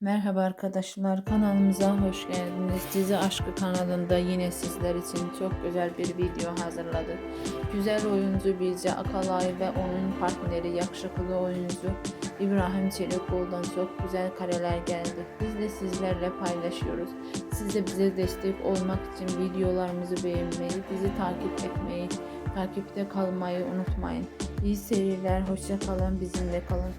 Merhaba arkadaşlar kanalımıza hoş geldiniz. Dizi Aşkı kanalında yine sizler için çok güzel bir video hazırladık. Güzel oyuncu Bilge Akalay ve onun partneri yakışıklı oyuncu İbrahim Çelikoğlu'dan çok güzel kareler geldi. Biz de sizlerle paylaşıyoruz. Siz de bize destek olmak için videolarımızı beğenmeyi, bizi takip etmeyi, takipte kalmayı unutmayın. İyi seyirler, hoşça kalın, bizimle kalın.